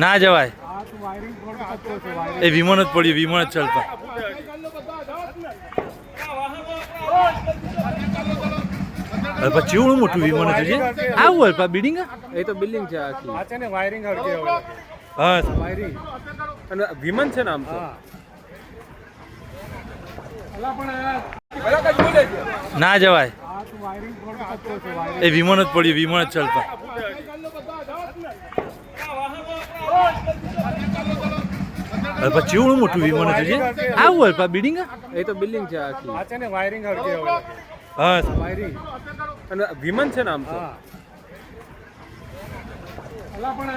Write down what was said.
ના જવાય. એ વિમાન જ પડ્યું વિમાન જ ચાલતા. અલ્પા ચેવડું મોટું વિમાન હતું છે આવું અલ્પા બિલ્ડિંગ? એ તો બિલ્ડિંગ છે આખી. આ છે ને વાયરિંગ હરકી હવે હા. વાયરિંગ. અને વિમાન છે નામ તો? ના જવાય. આ તો છે વાયરિંગ. એ વિમાન જ પડ્યું વિમાન જ ચાલતા. અલ્પા ચેવડું મોટું વિમાન હતું છે આવું અલ્પા બિલ્ડિંગ? એ તો બિલ્ડિંગ છે આખી. આ છે ને વાયરિંગ હરકી હવે હા. વાયરિંગ. અને વિમાન છે નામ તો? અલા પણ